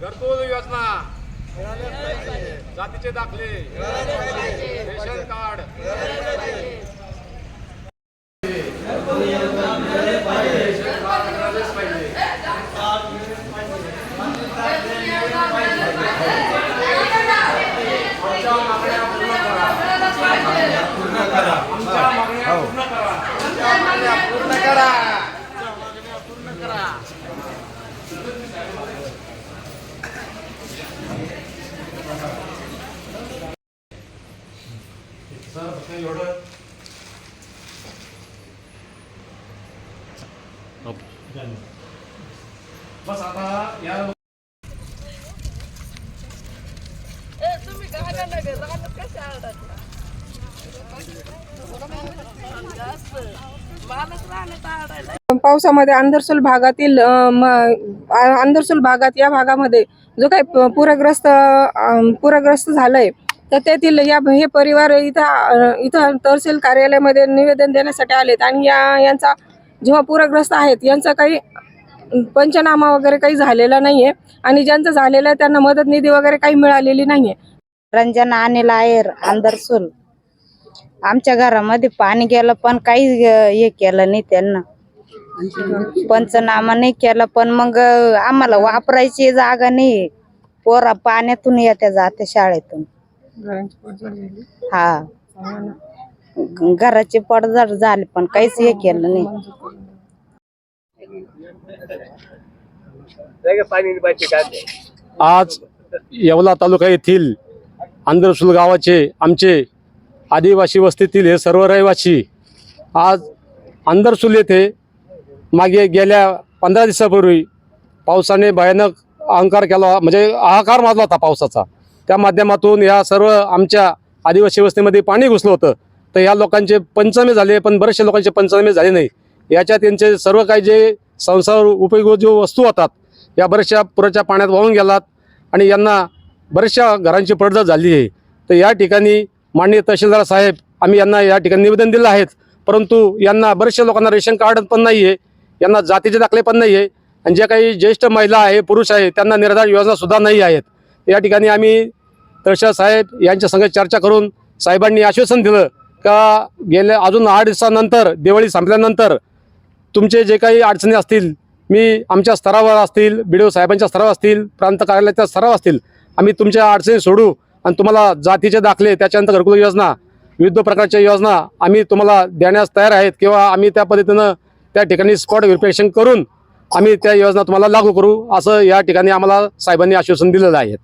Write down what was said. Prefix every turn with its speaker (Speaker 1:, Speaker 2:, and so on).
Speaker 1: घरकुल योजना. जातीचे दाखले. Ration card. पूर्ण करा. मागण्या पूर्ण करा. एवढं. बस आता या
Speaker 2: तुम्ही
Speaker 3: पावसामध्ये अंधरसूल भागातील अंधरसूल भागात या भागामध्ये जो काही पूरग्रस्त पूरग्रस्त झालंय तर तेथील या हे परिवार इथं इथं तहसील कार्यालयामध्ये निवेदन देण्यासाठी आलेत. आणि या यांचा जेव्हा पूरग्रस्त आहेत यांचा काही पंचनामा वगैरे काही झालेला नाहीये. आणि ज्यांचं झालेलं आहे त्यांना मदत निधी वगैरे काही मिळालेली नाहीये.
Speaker 4: रंजना अनिल आयर आंदरसूल. आमच्या घरामध्ये पाणी गेलं पण काही हे केलं नाही त्यांना. पंचनामा नाही केला पण मग आम्हाला वापरायची जागा नाही. पोरा पाण्यातून येत्या जाते शाळेतून. हा. घराचे पडझड झाले पण काहीच हे केलं नाही.
Speaker 5: आज येवला तालुका येथील आंध्रसूल गावाचे आमचे आदिवासी वस्तीतील हे सर्व रहिवासी आज आंधरसूल येथे मागे गेल्या पंधरा दिवसापूर्वी पावसाने भयानक अहंकार केला म्हणजे हाहाकार माजला होता पावसाचा. त्या माध्यमातून या सर्व आमच्या आदिवासी वस्तीमध्ये पाणी घुसलं होतं. तर या लोकांचे पंचमे झाले पण बरेचशा लोकांचे पंचमे झाले नाही. याच्यात त्यांचे सर्व काही जे संसार उपयोगी जो वस्तू होतात या बऱ्याचशा पुराच्या पाण्यात वाहून गेलात आणि यांना बऱ्याचशा घरांची पडझड झाली आहे. तर या ठिकाणी माननीय तहसीलदार साहेब आम्ही यांना या ठिकाणी निवेदन दिलं आहेत. परंतु यांना बऱ्याचशा लोकांना रेशन कार्ड पण नाही आहे यांना जातीचे दाखले पण नाही आहे आणि जे काही ज्येष्ठ महिला आहे पुरुष आहे त्यांना निर्धार योजनासुद्धा नाही आहेत. या ठिकाणी आम्ही तहसीलदार साहेब यांच्या संघ चर्चा करून साहेबांनी आश्वासन दिलं का गेल्या अजून आठ दिवसानंतर दिवाळी संपल्यानंतर तुमचे जे काही अडचणी असतील मी आमच्या स्तरावर असतील बी डी ओ साहेबांच्या स्तरावर असतील प्रांत कार्यालयाच्या स्तरावर असतील आम्ही तुमच्या अडचणी सोडू आणि तुम्हाला जातीचे दाखले त्याच्यानंतर घरकुल योजना विविध प्रकारच्या योजना आम्ही तुम्हाला देण्यास तयार आहेत किंवा आम्ही त्या पद्धतीनं त्या ठिकाणी स्पॉट व्हेरिफिकेशन करून आम्ही त्या योजना तुम्हाला लागू करू असं या ठिकाणी आम्हाला साहेबांनी आश्वासन दिलेलं आहे.